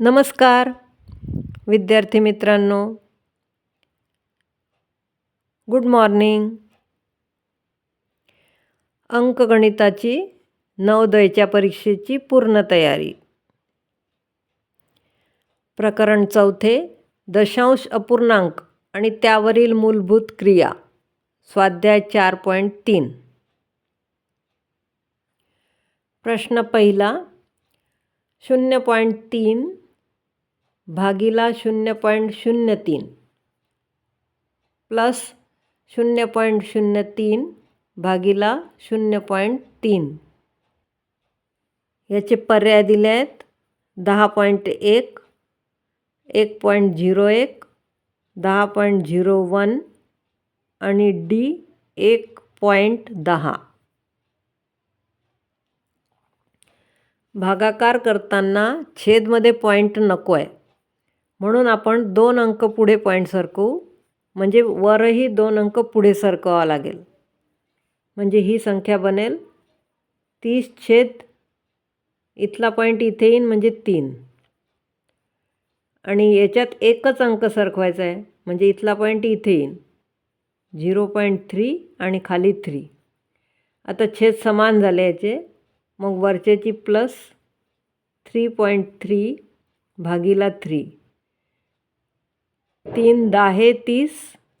नमस्कार विद्यार्थी मित्रांनो. गुड मॉर्निंग अंकगणिताची नवोदयच्या परीक्षेची पूर्ण तयारी. प्रकरण चौथे दशांश अपूर्णांक आणि त्यावरील मूलभूत क्रिया. स्वाध्याय चार पॉईंट तीन. प्रश्न पहिला शून्य पॉईंट तीन भागीला शून्य पॉईंट शून्य तीन. प्लस शून्य पॉईंट शून्य तीन भागीला शून्य पॉईंट तीन. याचे पर्याय दिले आहेत दहा पॉईंट एक एक पॉईंट झिरो एक दहा पॉईंट झिरो वन आणि डी एक पॉईंट दहा. भागाकार करताना छेदमध्ये पॉईंट नको आहे म्हणून आपण दोन अंक पुढे पॉईंट सरकवू म्हणजे वरही दोन अंक पुढे सरकवावा लागेल. म्हणजे ही संख्या बनेल तीस छेद इथला पॉईंट इथे येईन म्हणजे तीन. आणि याच्यात एकच अंक सरकवायचा आहे. म्हणजे इथला पॉईंट इथे येईन. झिरो पॉईंट थ्री आणि खाली थ्री आता छेद समान झाले याचे. मग वरच्याची प्लस थ्री पॉईंट थ्री भागीला थ्री तीन दहा तीस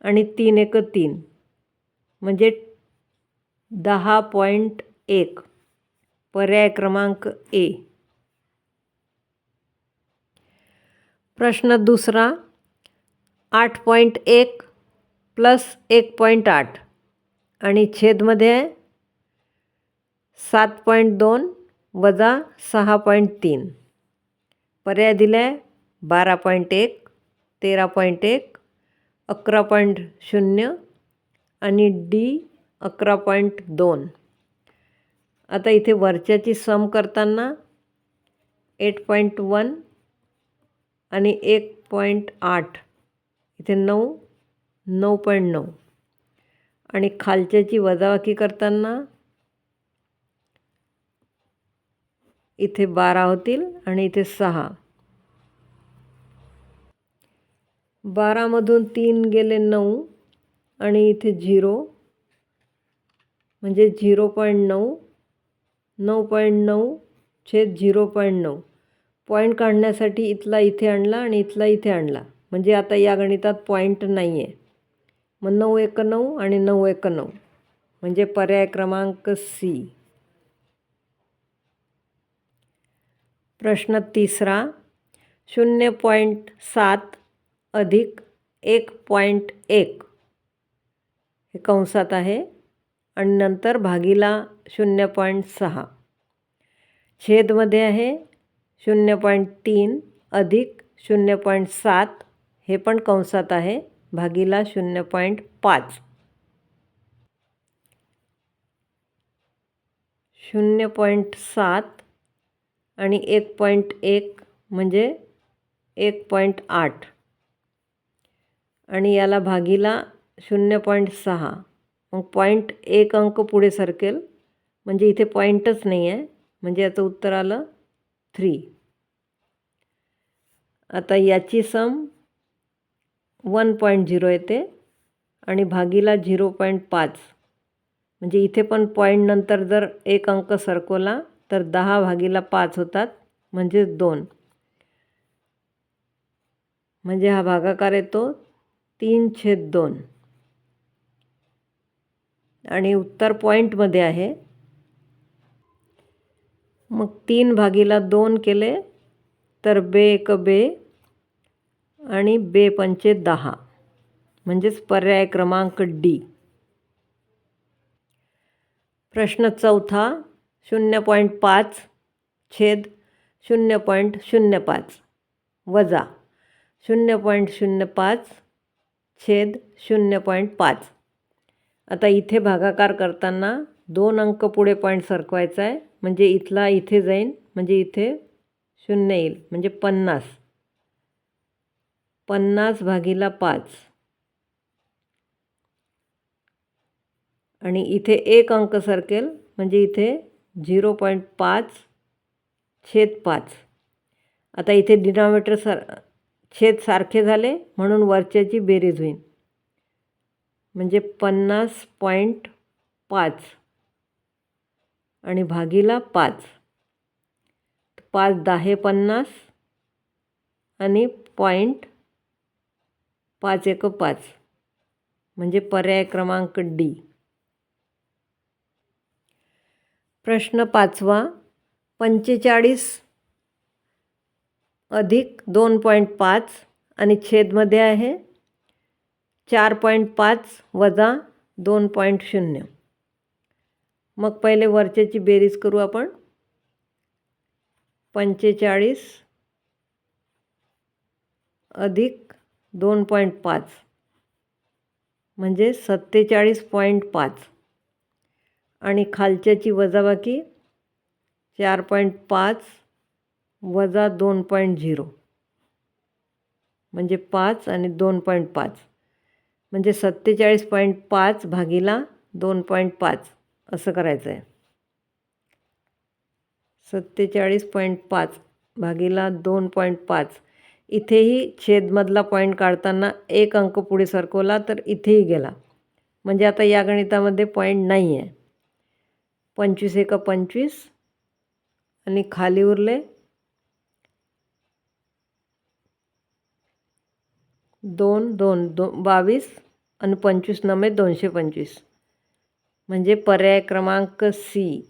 आणि तीन एक तीन. म्हणजे दहा पॉईंट एक. पर्याय क्रमांक ए. प्रश्न दुसरा. आठ पॉईंट एक प्लस एक पॉईंट आठ. आणि छेदमध्ये आहे सात पॉईंट दोन वजा सहा पॉईंट तीन. पर्याय दिला आहे बारा पॉईंट एक. तेरा पॉईंट एक अकरा पॉईंट शून्य आणि डी अकरा पॉईंट दोन. आता इथे वरच्याची सम करताना एट पॉईंट वन आणि एक पॉईंट आठ इथे नऊ नऊ पॉईंट नऊ. आणि खालच्याची वजावाकी करताना इथे बारा होतील आणि इथे सहा. बारामधून तीन गेले नऊ आणि इथे झिरो. म्हणजे झिरो पॉईंट नऊ नऊ पॉईंट नऊ छेद झिरो पॉईंट नऊ. पॉईंट काढण्यासाठी इथला इथे आणला आणि इथला इथे आणला. म्हणजे आता या गणितात पॉईंट नाही आहे मग नऊ एक नऊ आणि नऊ एक नऊ. म्हणजे पर्याय क्रमांक सी. प्रश्न तिसरा. शून्य पॉईंट सात अधिक एक पॉईंट एक. हे कंसात आहे. आणि नंतर भागीला शून्य पॉईंट सहा. छेदमध्ये आहे शून्य पॉईंट तीन अधिक शून्य पॉईंट सात. हे पण कंसात आहे. भागीला शून्य पॉईंट पाच. शून्य पॉईंट सात आणि एक पॉईंट एक म्हणजे एक पॉईंट आठ. आणि याला भागीला शून्य पॉईंट सहा. मग पॉईंट एक अंक पुढे सरकेल. म्हणजे इथे पॉईंटच नाही आहे म्हणजे याचं उत्तर आलं थ्री. आता याची सम वन पॉईंट झिरो येते आणि भागीला झिरो पॉईंट पाच. म्हणजे इथे पण पॉईंटनंतर जर एक अंक सरकवला तर दहा भागीला पाच होतात म्हणजे दोन. म्हणजे हा भागाकार येतो तीन छेद दोन. आणि उत्तर पॉईंटमध्ये आहे. मग तीन भागीला दोन केले तर बे एक बे आणि बे पंचे दहा. म्हणजेच पर्याय क्रमांक डी प्रश्न चौथा शून्य पॉईंट पाच छेद शून्य पॉईंट शून्य पाच. वजा शून्य पॉईंट शून्य पाच छेद शून्य पॉईंट पाच. आता इथे भागाकार करताना दोन अंक पुढे पॉईंट सरकवायचा आहे. म्हणजे इथला इथे जाईन म्हणजे इथे शून्य येईल म्हणजे पन्नास. पन्नास भागीला पाच. आणि इथे एक अंक सरकेल म्हणजे इथे झिरो पॉईंट पाच छेद पाच. आता इथे डिनॉमिनेटर सर छेद सारखे झाले म्हणून वरच्याची बेरीज होईल. म्हणजे पन्नास पॉईंट पाच आणि भागीला पाच. पाच दहा पन्नास आणि पॉईंट पाच एक पाच. म्हणजे पर्याय क्रमांक डी. प्रश्न पाचवा पंचेचाळीस अधिक दोन पॉईंट पाच आणि छेदमध्ये आहे. चार पॉईंट पाच वजा दोन पॉईंट शून्य. मग पहिले वरच्याची बेरीज करू आपण. पंचेचाळीस अधिक दोन पॉईंट पाच म्हणजे सत्तेचाळीस पॉईंट पाच. आणि खालच्याची वजाबाकी चार पॉईंट पाच वजा दोन पॉईंट झिरो. म्हणजे पाच आणि दोन पॉईंट पाच. म्हणजे सत्तेचाळीस पॉईंट पाच भागीला दोन पॉईंट पाच. असं करायचं आहे सत्तेचाळीस पॉईंट पाच भागीला दोन पॉईंट पाच. इथेही छेदमधला पॉईंट काढताना एक अंक पुढे सरकवला तर इथेही गेला. म्हणजे आता या गणितामध्ये पॉईंट नाही आहे पंचवीस एका पंचवीस आणि खाली उरले दोन दोन दो बावीस आणि पंचवीस नमे म्हणजे दोनशे पंचवीस. म्हणजे पर्याय क्रमांक सी.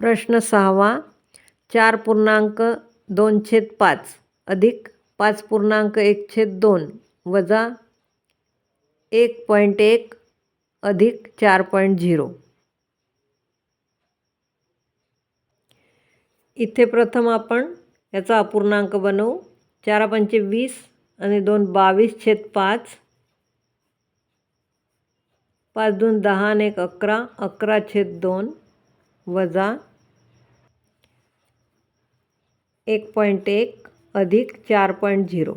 प्रश्न सहावा चार पूर्णांक दोन छेद पाच अधिक पाच पूर्णांक एक छेद दोन वजा एक पॉईंट एक अधिक चार पॉईंट झिरो. इथे प्रथम आपण याचा अपूर्णांक बनवू. चारा पंचे वीस आणि दोन बावीस छेद पाच. पाच दोन दहा आणि एक अकरा. अकरा छेद दोन वजा एक पॉईंट एक अधिक चार पॉईंट झिरो.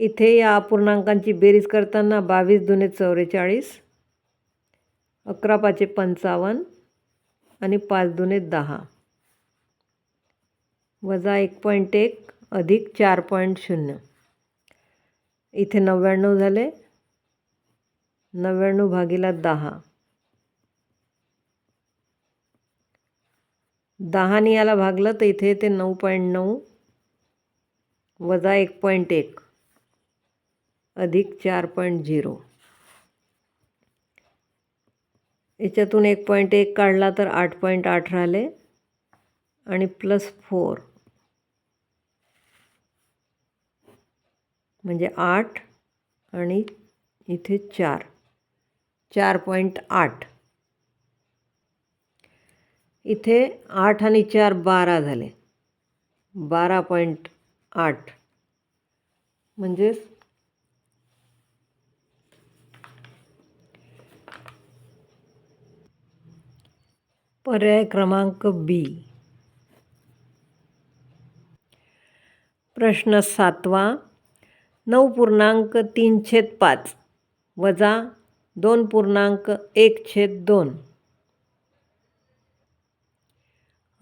इथे या अपूर्णांकांची बेरीज करताना बावीस दुने चौवेचाळीस अकरा पाचे पंचावन्न आणि पाच दुने दहा. वजा एक पॉईंट एक अधिक चार पॉईंट शून्य. इथे नव्याण्णव झाले. नव्याण्णव भागीला दहा. दहाने याला भागलं तर इथे ते नऊ पॉईंट नऊ वजा एक पॉईंट एक अधिक चार पॉईंट झिरो. याच्यातून एक पॉईंट एक काढला तर आठ पॉईंट आठ राहिले. आणि प्लस फोर म्हणजे आठ आणि इथे चार. चार पॉईंट आठ. इथे आठ आणि चार बारा झाले. बारा पॉईंट आठ. म्हणजेच पर्याय क्रमांक बी. प्रश्न सातवा. नऊ पूर्णांक तीन छेद पाच वजा दोन पूर्णांक एक छेद दोन.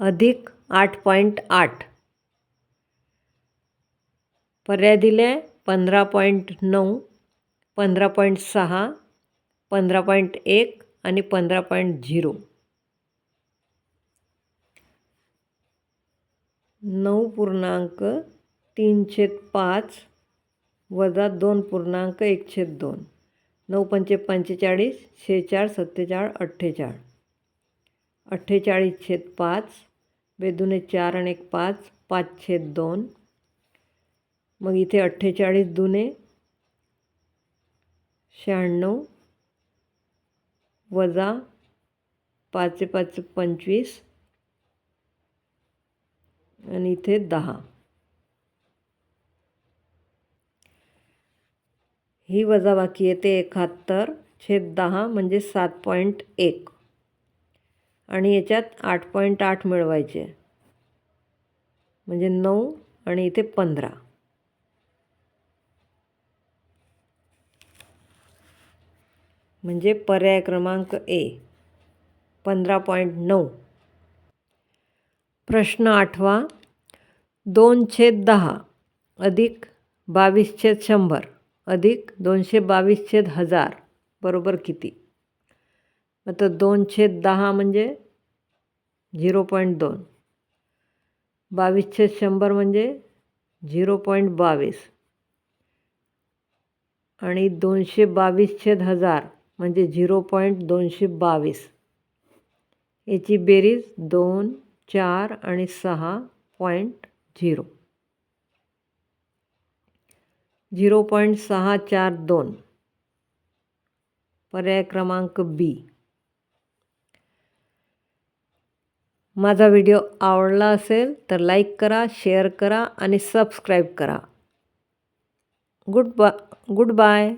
अधिक आठ पॉईंट आठ. पर्याय दिले पंधरा पॉईंट नऊ पंधरा पॉईंट सहा पंधरा पॉईंट एक आणि पंधरा पॉईंट झिरो. नऊ पूर्णांक तीन छेद पाच वजा दोन पूर्णांक एक छेद दोन. नऊ पंचे पंचेचाळीस शेचाळ सत्तेचाळ अठ्ठेचाळ. अठ्ठेचाळीस छेद पाच बेदुने चार आणि एक पाच पाच छेद दोन. मग इथे अठ्ठेचाळीस दुने शहाण्णव वजा पाच पाच पंचवीस आणि इथे दहा. ही वजाबाकी येते एकाहत्तर छेद दहा म्हणजे सात पॉईंट एक. आणि याच्यात आठ पॉईंट आठ मिळवायचे. म्हणजे नऊ आणि इथे पंधरा. म्हणजे पर्याय क्रमांक ए पंधरा पॉईंट नऊ. प्रश्न आठवा दोन छेद दहा अधिक बावीस छेद शंभर. अधिक दोनशे बावीस छेद हजार. बरोबर किती? आता दोन छेद दहा म्हणजे झिरो पॉईंट दोन. बावीस छेद शंभर म्हणजे झिरो पॉईंट बावीस. आणि दोनशे बावीस छेद हजार म्हणजे झिरो पॉईंट दोनशे बावीस. याची बेरीज दोन चार आणि सहा पॉईंट झिरो. झिरो पॉईंट सहा चार दोन. पर्याय क्रमांक बी. माझा व्हिडिओ आवडला असेल तर लाईक करा शेअर करा आणि सबस्क्राईब करा. गुड बा गुड बाय.